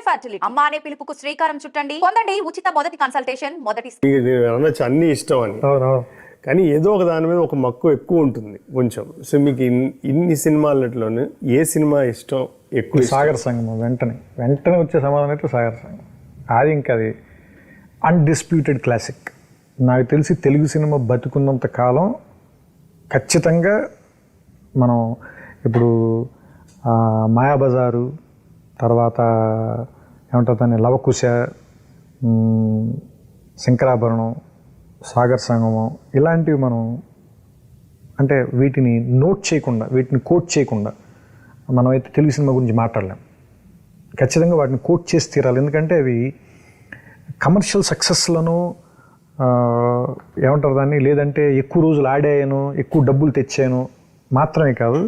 Fertility అమ్మ అనే పిలుపుకు శ్రీకారం చుట్టండి. పొందండి ఉచిత మొదటి కన్సల్టేషన్ మొదటి అనొచ్చు అన్ని ఇష్టం అని. కానీ ఏదో ఒక దాని మీద ఒక మక్కువ ఎక్కువ ఉంటుంది కొంచెం. సో మీకు ఇన్- ఇన్ని సినిమాలలోనే ఏ సినిమా ఇష్టం ఎక్కువ? సాగర్ సంగమం వెంటనే. వెంటనే వచ్చే సమాధానం అయితే సాగర్ సంగమం. అది ఇంకా అది అన్డిస్ప్యూటెడ్ క్లాసిక్ నాకు తెలిసి తెలుగు సినిమా బతుకున్నంత కాలం ఖచ్చితంగా మనం ఇప్పుడు ఆ, మాయాబజారు తర్వాత ఏమంటారు దాన్ని లవకుశ శంకరాభరణం సాగర్ సంగమం ఇలాంటివి మనం అంటే వీటిని నోట్ చేయకుండా వీటిని కోట్ చేయకుండా మనమైతే తెలుగు సినిమా గురించి మాట్లాడలేం. ఖచ్చితంగా వాటిని కోట్ చేసి తీరాలి. ఎందుకంటే అవి కమర్షియల్ సక్సెస్లను ఏమంటారు దాన్ని లేదంటే ఎక్కువ రోజులు ఆడాయను ఎక్కువ డబ్బులు తెచ్చాను మాత్రమే కాదు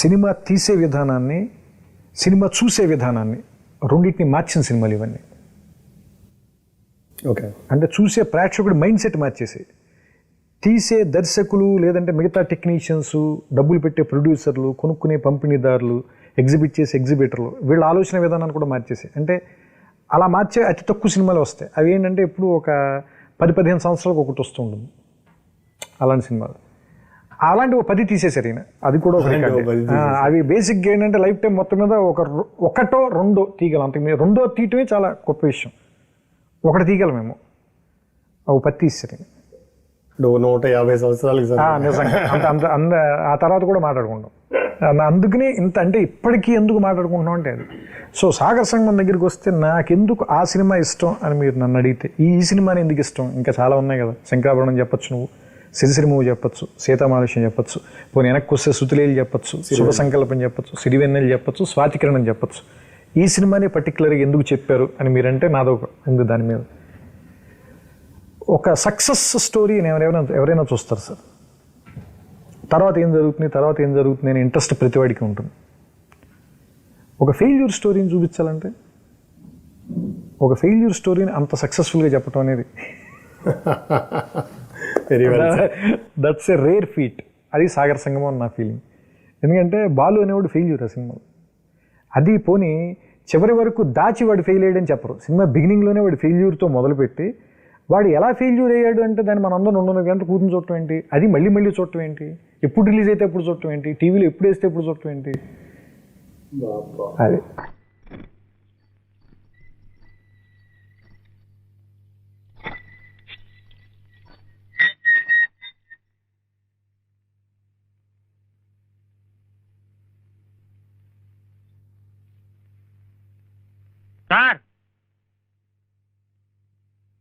సినిమా తీసే విధానాన్ని సినిమా చూసే విధానాన్ని రెండింటిని మార్చిన సినిమాలు ఇవన్నీ. ఓకే. అంటే చూసే ప్రేక్షకుడి మైండ్ సెట్ మార్చేసి తీసే దర్శకులు లేదంటే మిగతా టెక్నీషియన్స్ డబ్బులు పెట్టే ప్రొడ్యూసర్లు కొనుక్కునే పంపిణీదారులు ఎగ్జిబిట్ చేసే ఎగ్జిబిటర్లు వీళ్ళ ఆలోచన విధానాన్ని కూడా మార్చేసి అంటే అలా మార్చే అతి తక్కువ సినిమాలు వస్తాయి. అవి ఏంటంటే ఇప్పుడు ఒక పది పదిహేను సంవత్సరాలకు ఒకటి వస్తూ ఉంటుంది. అలాంటి సినిమాలు. అలాంటి ఒక పది తీసేసారు ఈయన. అది కూడా ఒక రికార్డే. పది అవి బేసిక్గా ఏంటంటే లైఫ్ టైం మొత్తం మీద ఒక ఒకటో రెండో తీగలు. అంతకు మీద రెండో తీయటమే చాలా గొప్ప విషయం. ఒకటి తీగలు మేము. ఒక పత్తి తీసేసారు. ఓ నూట యాభై సంవత్సరాలకు సార్ నిజంగా. అంత అంత అంద ఆ తర్వాత కూడా మాట్లాడుకుంటాం. అందుకనే ఇంత అంటే ఇప్పటికీ ఎందుకు మాట్లాడుకుంటున్నాం అంటే అది. సో సాగర్ సంగమం దగ్గరికి వస్తే నాకెందుకు ఆ సినిమా ఇష్టం అని మీరు నన్ను అడిగితే ఈ సినిమాని ఎందుకు ఇష్టం? ఇంకా చాలా ఉన్నాయి కదా. శంకరాభరణం చెప్పొచ్చు నువ్వు. సిరిసిరి మూవీ చెప్పొచ్చు సీతామాలక్ష్యం చెప్పొచ్చు పోనీ వెనక్కి వస్తే సుతిలేలు చెప్పొచ్చు శుభ సంకల్పం చెప్పొచ్చు సిరివెన్నెలు చెప్పొచ్చు స్వాతికిరణం చెప్పొచ్చు. ఈ సినిమాని పర్టికులర్గా ఎందుకు చెప్పారు అని మీరంటే నాదొక ఉంది దాని మీద. ఒక సక్సెస్ స్టోరీ ఎవరైనా ఎవరైనా చూస్తారు సార్. తర్వాత ఏం జరుగుతుంది తర్వాత ఏం జరుగుతుంది అనే ఇంట్రెస్ట్ ప్రతివాడికి ఉంటుంది. ఒక ఫెయిల్యూర్ స్టోరీని చూపించాలంటే ఒక ఫెయిల్యూర్ స్టోరీని అంత సక్సెస్ఫుల్గా చెప్పడం అనేది very well that's a rare feat అది సాగర్ సంగమం అని నా ఫీలింగ్ ఎందుకంటే బాలు అనేవాడు ఫెయిల్యూర్ ఆ సినిమాలో. అది పోనీ చివరి వరకు దాచి వాడు ఫెయిల్ అయ్యాడని చెప్పరు. సినిమా బిగినింగ్లోనే వాడు ఫెయిల్యూర్తో మొదలుపెట్టి వాడు ఎలా ఫెయిల్యూర్ అయ్యాడు అంటే దాన్ని మన అందరం రెండున్నర గంటలు కూర్చొని చూడటం ఏంటి? అది మళ్ళీ మళ్ళీ చూడటం ఏంటి? ఎప్పుడు రిలీజ్ అయితే ఎప్పుడు చూడటం ఏంటి? టీవీలో ఎప్పుడు వేస్తే ఎప్పుడు చూడటం ఏంటి? అది. సార్!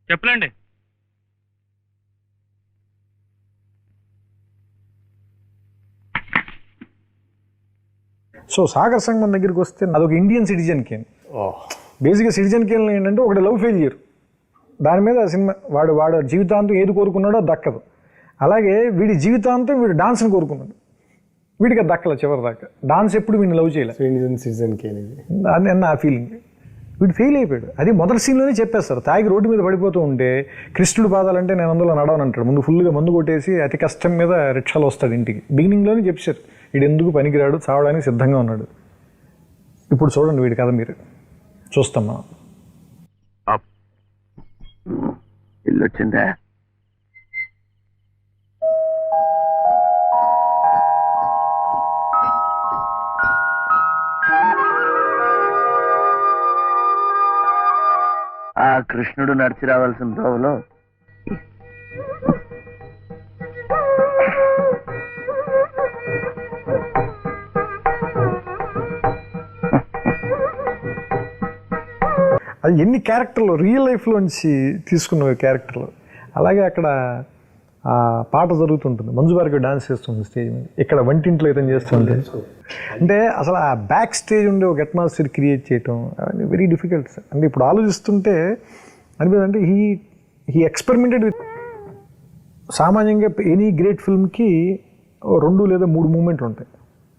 చెప్పలేండి సో సాగర్ సంగమం దగ్గరికి వస్తే అదొక ఇండియన్ సిటిజన్ కేన్ బేసిక్గా సిటిజన్ కేన్ ఏంటంటే ఒకటి లవ్ ఫెయిల్యూర్ దాని మీద ఆ సినిమా వాడు వాడు జీవితాంతం ఏది కోరుకున్నాడో అది దక్కదు. అలాగే వీడి జీవితాంతం వీడు డాన్స్ని కోరుకున్నాడు. వీడికి అది దక్కల చివరి దాకా డాన్స్ ఎప్పుడు వీడిని లవ్ చేయలే. ఇండియన్ సీజన్ కేనిది అని నా ఫీలింగ్ వీడు ఫెయిల్ అయిపోయాడు. అది మొదటి సీన్లోనే చెప్పేస్తారు. తాగి రోడ్డు మీద పడిపోతూ ఉంటే కృష్ణుడు పాదాలంటే నేను అందులో నడవను అంటాడు. ముందు ఫుల్గా మందు కొట్టేసి అతి కష్టం మీద రిక్షాలో వస్తాడు ఇంటికి. బిగినింగ్లోనే చెప్పారు వీడు ఎందుకు పనికిరాడు? చావడానికి సిద్ధంగా ఉన్నాడు. ఇప్పుడు చూడండి వీడి కథ మీరు. చూస్తాం మనం. ఇల్లు వచ్చిందా? కృష్ణుడు నడిచి రావాల్సిన దోవలో అది ఎన్ని క్యారెక్టర్లు? రియల్ లైఫ్లోంచి తీసుకున్న క్యారెక్టర్లు. అలాగే అక్కడ ఆ పాట జరుగుతుంటుంది. మంజు బారికి డాన్స్ చేస్తుంది స్టేజ్ మీద. ఇక్కడ వంటింట్లో ఇతను చేస్తుంది అంటే అసలు ఆ బ్యాక్ స్టేజ్ ఉండే ఒక అట్మాస్ఫియర్ క్రియేట్ చేయటం అవన్నీ వెరీ డిఫికల్ట్ సార్. అంటే ఇప్పుడు ఆలోచిస్తుంటే అనిపిస్తుంది అంటే హీ హీ ఎక్స్పెరిమెంటెడ్ విత్ సామాన్యంగా ఎనీ గ్రేట్ ఫిల్మ్కి రెండు లేదా మూడు మూమెంట్లు ఉంటాయి.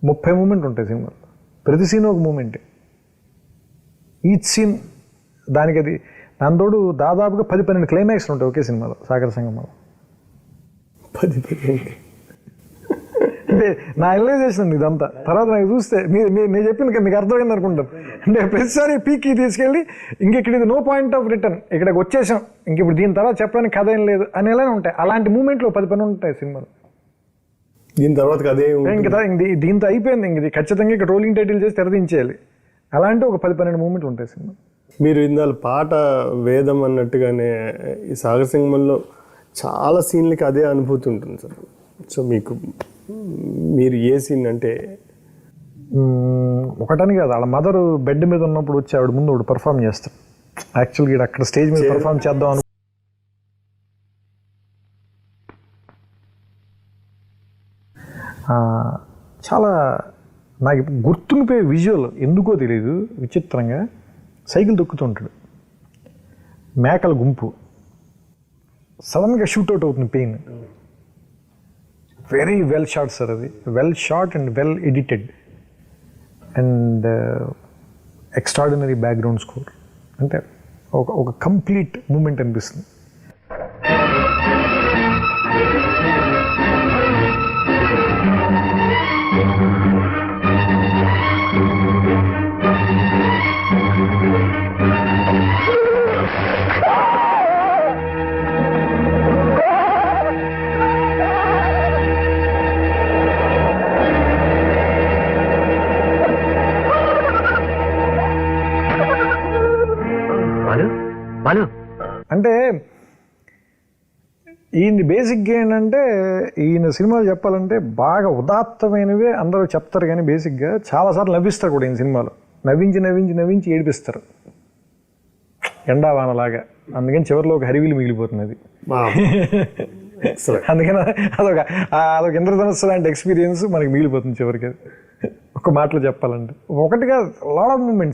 ముప్పై మూమెంట్ ఉంటాయి సినిమాలో. ప్రతి సీన్ ఒక మూమెంటే ఈచ్ సీన్ దానికి అది దానితోడు దాదాపుగా పది పన్నెండు క్లైమాక్స్ ఉంటాయి ఒకే సినిమాలో సాగర సంగమంలో. పది పది అంటే నా అనలైజేషన్ ఇదంతా తర్వాత నాకు చూస్తే మీరు మీరు నేను చెప్పింది మీకు అర్థమైంది అనుకుంటాను అంటే ప్రతిసారి పీక్కి తీసుకెళ్ళి ఇంక ఇక్కడ ఇది నో పాయింట్ ఆఫ్ రిటర్న్ ఇక్కడికి వచ్చేసాం. ఇంక ఇప్పుడు దీని తర్వాత చెప్పడానికి కథ ఏం లేదు అనేలానే ఉంటాయి. అలాంటి మూమెంట్లు పది పని ఉంటాయి సినిమాలు. దీని తర్వాత అదే. ఇంక దీంతో అయిపోయింది. ఇంక ఇది ఖచ్చితంగా ఇక్కడ రోలింగ్ టైటిల్ చేసి తెరదించేయాలి అలాంటి ఒక పది పన్నెండు మూమెంట్లు ఉంటాయి సినిమా మీరు ఇందాల పాట వేదం అన్నట్టుగానే ఈ సాగర్ సింగంలో చాలా సీన్లకి అదే అనుభూతి ఉంటుంది సార్. సో మీకు మీరు ఏ సీన్ అంటే? ఒకటని కాదు వాళ్ళ మదర్ బెడ్ మీద ఉన్నప్పుడు వచ్చి ఆవిడ ముందు ఒకటి పర్ఫామ్ చేస్తాం యాక్చువల్గా అక్కడ స్టేజ్ మీద పర్ఫామ్ చేద్దాం అను చాలా నాకు ఇప్పుడు గుర్తుండిపోయే విజువల్ ఎందుకో తెలియదు విచిత్రంగా సైకిల్ తొక్కుతుంటాడు మేకల గుంపు. సడన్గా షూట్అవుట్ అవుతుంది pain. Very well shot sir అది. Well shot and well edited and extraordinary background score అంటే ఒక ఒక కంప్లీట్ మూమెంట్ అనిపిస్తుంది. అంటే ఈయన బేసిక్గా ఏంటంటే ఈయన సినిమాలు చెప్పాలంటే బాగా ఉదాత్తమైనవే అందరూ చెప్తారు కానీ బేసిక్గా చాలాసార్లు నవ్విస్తారు కూడా ఈయన సినిమాలో. నవ్వించి నవ్వించి నవ్వించి ఏడిపిస్తారు. ఎండావానలాగా. అందుకని చివరిలో ఒక హరివిలు మిగిలిపోతుంది అది. అందుకని అదొక అదొక ఇంద్రధనస్సు లాంటి ఎక్స్పీరియన్స్ మనకి మిగిలిపోతుంది చివరికి ఒక మాటలో చెప్పాలంటే. ఒకటిగా లాడ్ ఆఫ్ మూమెంట్స్